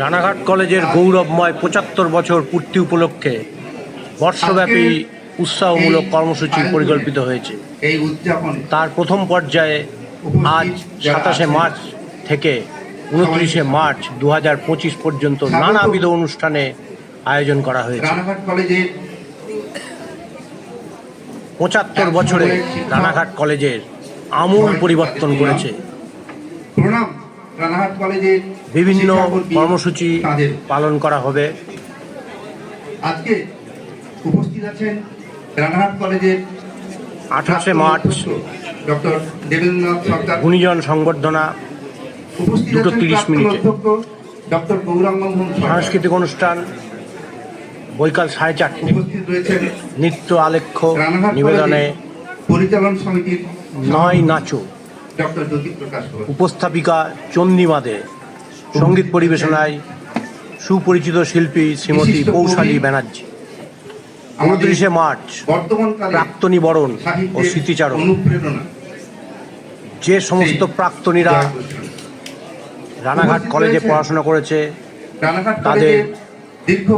রানাঘাট কলেজের গৌরবময় পঁচাত্তর বছর পূর্তি উপলক্ষে বর্ষব্যাপী উৎসাহমূলক কর্মসূচি পরিকল্পিত হয়েছে। তার প্রথম পর্যায়ে আজ সাতাশে মার্চ থেকে উনত্রিশে মার্চ দু পঁচিশ পর্যন্ত নানাবিধ অনুষ্ঠানে আয়োজন করা হয়েছে। পঁচাত্তর বছরে রানাঘাট কলেজের আমূল পরিবর্তন করেছে। প্রণাম। রানাঘাট কলেজের বিভিন্ন কর্মসূচি পালন করা হবে। আজকে উপস্থিত আছেন রানাঘাট কলেজের আঠাশে মার্চ ডক্টর দেবেন্দ্রনাথ সরকার। গুণীজন সংবর্ধনা দুটো আছেন 30 প্রাক্তন মিনিটে। ডক্টর গৌরাঙ্গ সাংস্কৃতিক অনুষ্ঠান বৈকাল সাড়ে চারটে। নৃত্য আলেখ্য নিবেদনে পরিচালন সমিতির নয় নাচো। ডক্টর জ্যোতি প্রকাশ ঘোষ। উপস্থাপিকা চন্দিমাদে সংগীত পরিবেশনায় সুপরিচিত শিল্পী শ্রীমতী কৌশালী ব্যানার্জি। উনত্রিশে মার্চ প্রাক্তনী বরণ ও স্মৃতিচারণ। যে সমস্ত প্রাক্তনীরা রানাঘাট কলেজে পড়াশোনা করেছে তাদের দীর্ঘ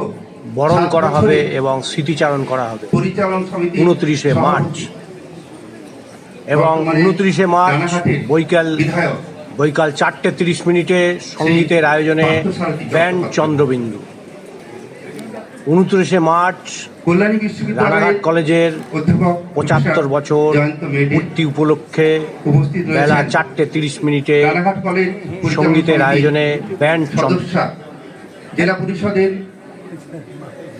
বরণ করা হবে এবং স্মৃতিচারণ করা হবে। উনত্রিশে মার্চ এবং উনত্রিশে মার্চ বৈকাল বৈকাল চারটে তিরিশ মিনিটে সঙ্গীতের আয়োজনে ব্যান্ড চন্দ্রবিন্দু। উনত্রিশে মার্চ রানাঘাট কলেজের পঁচাত্তর বছর পূর্তি উপলক্ষে বেলা চারটে তিরিশ মিনিটে সঙ্গীতের আয়োজনে ব্যান্ড জেলা পরিষদের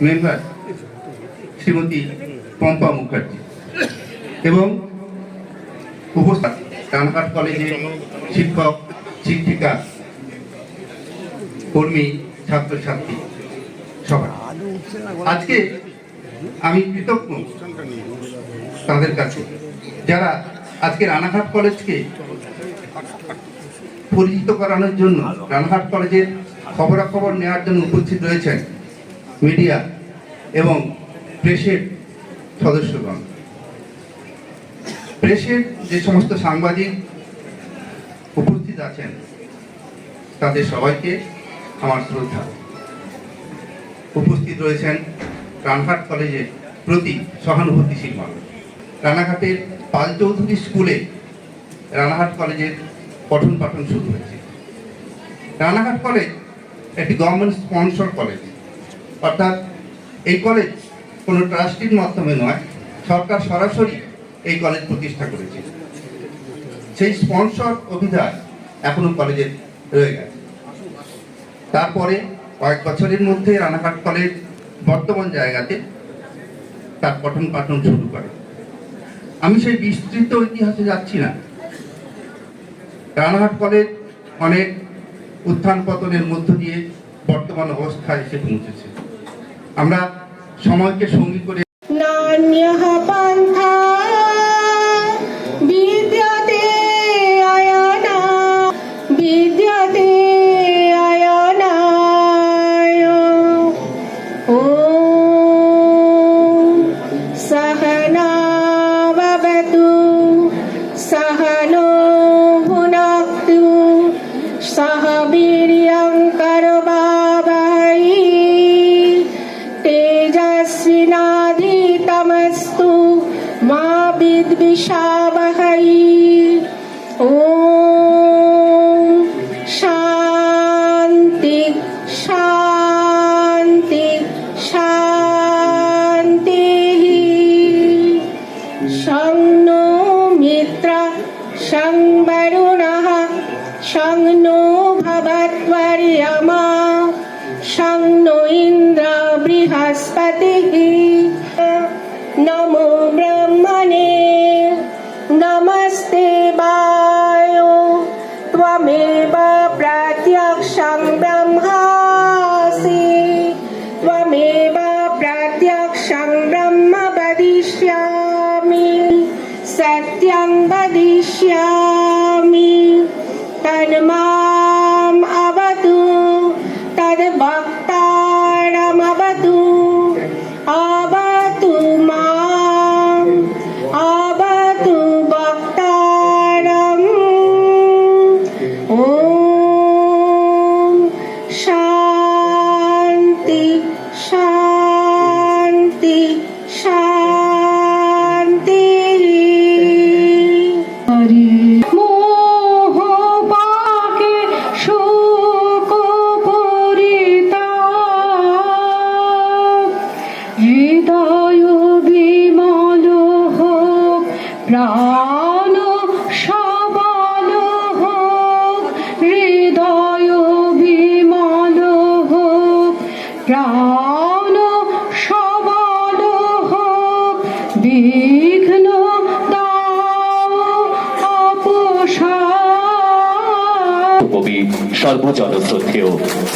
মেম্বার শ্রীমতী পম্পা মুখার্জি এবং উপস্থিত রানাঘাট কলেজের শিক্ষক, শিক্ষিকা, কর্মী, ছাত্রছাত্রী, সবাই। আজকে আমি কৃতজ্ঞ তাদের কাছে, যারা আজকে রানাঘাট কলেজকে পরিচিত করানোর জন্য রানাঘাট কলেজের খবরাখবর নেওয়ার জন্য উপস্থিত রয়েছেন মিডিয়া এবং প্রেসের সদস্যগণ। প্রেসের যে সমস্ত সাংবাদিক উপস্থিত আছেন, তাদের সবাইকে আমার শ্রদ্ধা। উপস্থিত রয়েছেন রানাঘাট কলেজের প্রতি সহানুভূতিশীল মানুষ রানাঘাটের পাল চৌধুরী স্কুলে রানাঘাট কলেজের পঠন পাঠন শুরু হয়েছে। রানাঘাট কলেজ একটি গভর্নমেন্ট স্পন্সর কলেজ। অর্থাৎ এই কলেজ কোনো ট্রাস্টির মাধ্যমে নয়, সরকার সরাসরি এই কলেজ প্রতিষ্ঠা করেছে। সেই স্পন্সর অভিধান এখনও কলেজে রয়ে গেছে। তারপরে কয়েক বছরের মধ্যে রানাঘাট কলেজ বর্তমান জায়গাতে তার পঠন পাঠন শুরু করে। আমি সেই বিস্তৃত ইতিহাসে যাচ্ছি না। রানাঘাট কলেজ অনেক উত্থান পতনের মধ্য দিয়ে বর্তমান অবস্থায় এসে পৌঁছেছে। আমরা সময়কে সঙ্গী করে সাবাহাই ও শান্তি শান্তি শান্তি সংন মিত্রা সংবরুণাহ সংন ভবত্বর্যমা সংন ইন্দ্র বৃহস্পতিঃ Hare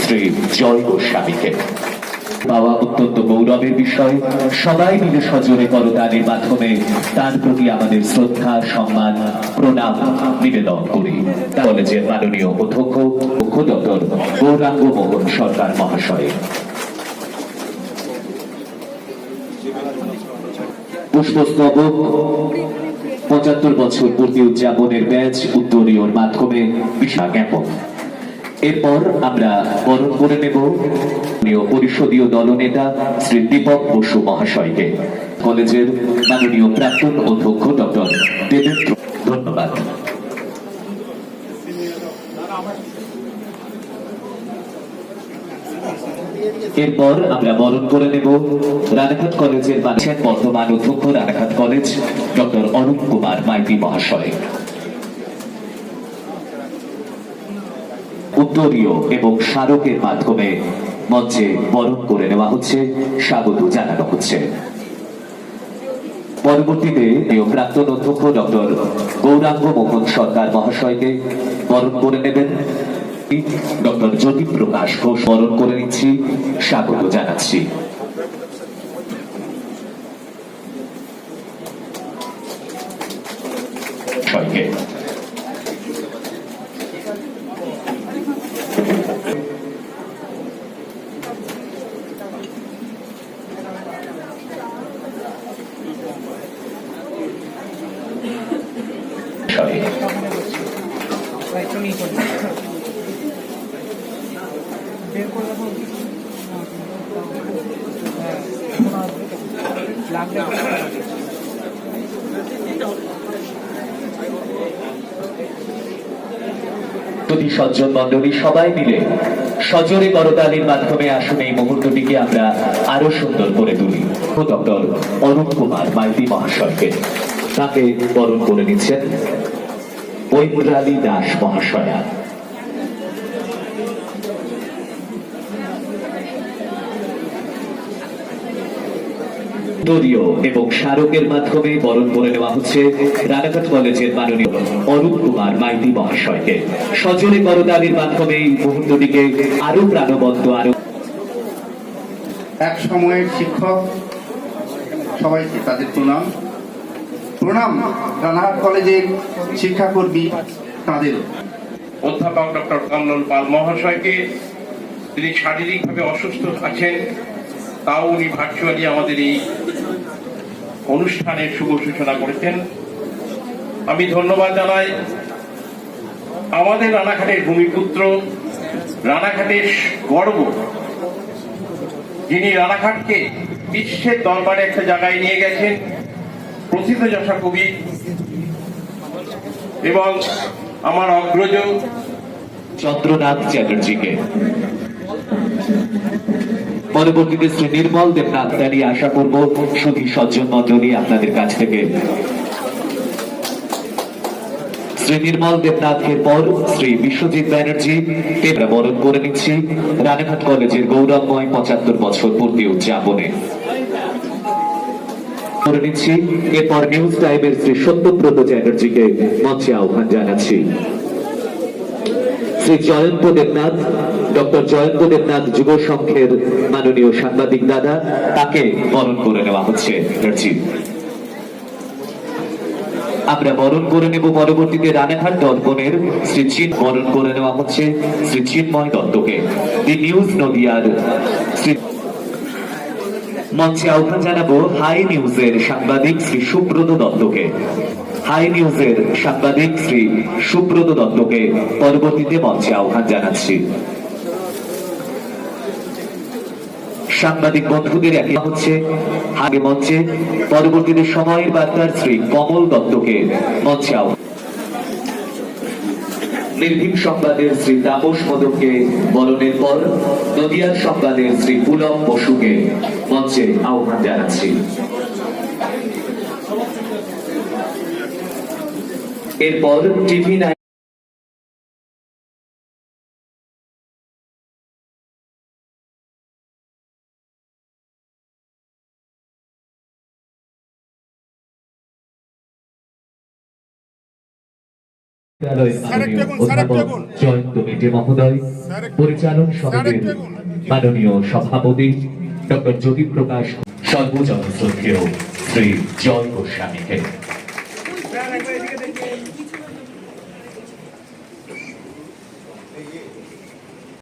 শ্রী জয় গোস্বামীকে। পাওয়া অত্যন্ত গৌরবের বিষয়, সবাই মিলে সজোরে করদানের মাধ্যমে তার প্রতি আমাদের শ্রদ্ধা, সম্মান, প্রণাম নিবেদন করি। কলেজের মাননীয় অধ্যক্ষ মুখ্য ডক্টর গৌরাঙ্গ মোহন সরকার মহাশয়। পুষ্পস্তবক, পঁচাত্তর বছর পূর্তি উদযাপনের ব্যাচ উত্তরীয়র মাধ্যমে বিশাল জ্ঞাপন এরপর আমরা বরণ করে নেব পরিষদীয় দলনেতা শ্রী দীপক বসু মহাশয়কে। কলেজের মাননীয় প্রাক্তন অধ্যক্ষ ডক্টর দেবেন্দ্র, ধন্যবাদ। এরপর আমরা বরণ করে নেব রানাঘাট কলেজের বাচ্চার বর্তমান অধ্যক্ষ রানাঘাট কলেজ ডক্টর অরূপ কুমার মাইতি মহাশয়। উত্তরীয় এবং স্মারকের মাধ্যমে মঞ্চে বরণ করে নেওয়া হচ্ছে, স্বাগত জানানো হচ্ছে। পরবর্তীতে প্রাক্তন অধ্যক্ষ ডক্টর গৌরাঙ্গ মোহন সরকার মহাশয়কে বরণ করে নেবেন। ডক্টর জ্যোতি প্রকাশ ঘোষ বরণ করে নিচ্ছি, স্বাগত জানাচ্ছি সবাইকে সবাই যদি সজ্জন মন্ডলী সবাই মিলে সজোরে করতালির মাধ্যমে আসুন এই মুহূর্তটিকে আমরা আরও সুন্দর করে তুলি। ডক্টর অরুণ কুমার, মাইতি মহাশয়কে। তাকে বরণ করে নিচ্ছেন ঐন্দ্রালী দাস মহাশয়া। দলীয় এবং স্মারকের মাধ্যমে বরণ করে নেওয়া হচ্ছে রানাঘাট কলেজের মাননীয় অরূপ কুমার মাইতি মহাশয়কে। সজনে করতালির মাধ্যমে এই মুহূর্তটিকে আরও প্রাণবন্ত আরও এক সময়ের শিক্ষক সবাইকে তাদের প্রণাম। প্রণাম রানাঘাট কলেজের শিক্ষাকর্মী তাদের। অধ্যাপক ডক্টর কমল পাল মহাশয়কে তিনি শারীরিকভাবে অসুস্থ আছেন তাও উনি ভার্চুয়ালি আমাদের এই অনুষ্ঠানের শুভ সূচনা করেছেন। আমি ধন্যবাদ জানাই আমাদের রানাঘাটের ভূমিপুত্র, রানাঘাটের গর্ব। যিনি রানাঘাটকে বিশ্বের দরবারে একটা জায়গায় নিয়ে গেছেন, প্রসিদ্ধ যশা কবি এবং আমার অগ্রজ চন্দ্রনাথ চ্যাটার্জিকে। পরবর্তীতে শ্রী নির্মল দেবনাথ দাঁড়িয়ে আশা করব সুধী সজ্জন মন্ডলী আপনাদের কাছ থেকে। শ্রী নির্মল দেবনাথের পর শ্রী বিশ্বজিৎ ব্যানার্জি আমরা বরণ করে নিচ্ছি রানাঘাট কলেজের গৌরবময় পঁচাত্তর বছর পূর্তি উদযাপনে। করে নিচ্ছি, এরপর নিউজ টাইমের শ্রী সত্যব্রত চ্যাটার্জিকে মঞ্চে আহ্বান জানাচ্ছি। শ্রী জয়ন্ত দেবনাথ, ডক্টর জয়ন্ত দেবনাথ যুব সংঘের মাননীয় সাংবাদিক দাদা, তাকে বরণ করে নেওয়া হচ্ছে। আমরা বরণ করে নেব পরবর্তীতে রানাঘাট দর্পণের শ্রী চিন বরণ করে নেওয়া হচ্ছে শ্রী চিন্ময় দত্তকে। দি নিউজ নদিয়ার মঞ্চে আহ্বান জানাব হাই নিউজের সাংবাদিক শ্রী সুব্রত দত্তকে। হাই নিউজের সাংবাদিক শ্রী সুব্রত দত্তকে পরবর্তীতে মঞ্চে আহ্বান জানাচ্ছি। সাংবাদিক বন্ধুদের একে হচ্ছে, আগে মঞ্চে, পরবর্তীতে সময়ের বার্তার শ্রী কমল দত্তকে মঞ্চে আহ্বান। নির্ভীক সংবাদের শ্রী তাপস মোদককে বরণের পর নদিয়ার সংবাদের শ্রী পুলম বসুকে মঞ্চে আহ্বান জানাচ্ছি। এরপর টিভি নাইন মহোদয় পরিচালন সমিতির মাননীয় সভাপতি ডক্টর জ্যোতিপ্রকাশ সর্বজন শ্রদ্ধেয় শ্রী জয় গোস্বামীকে।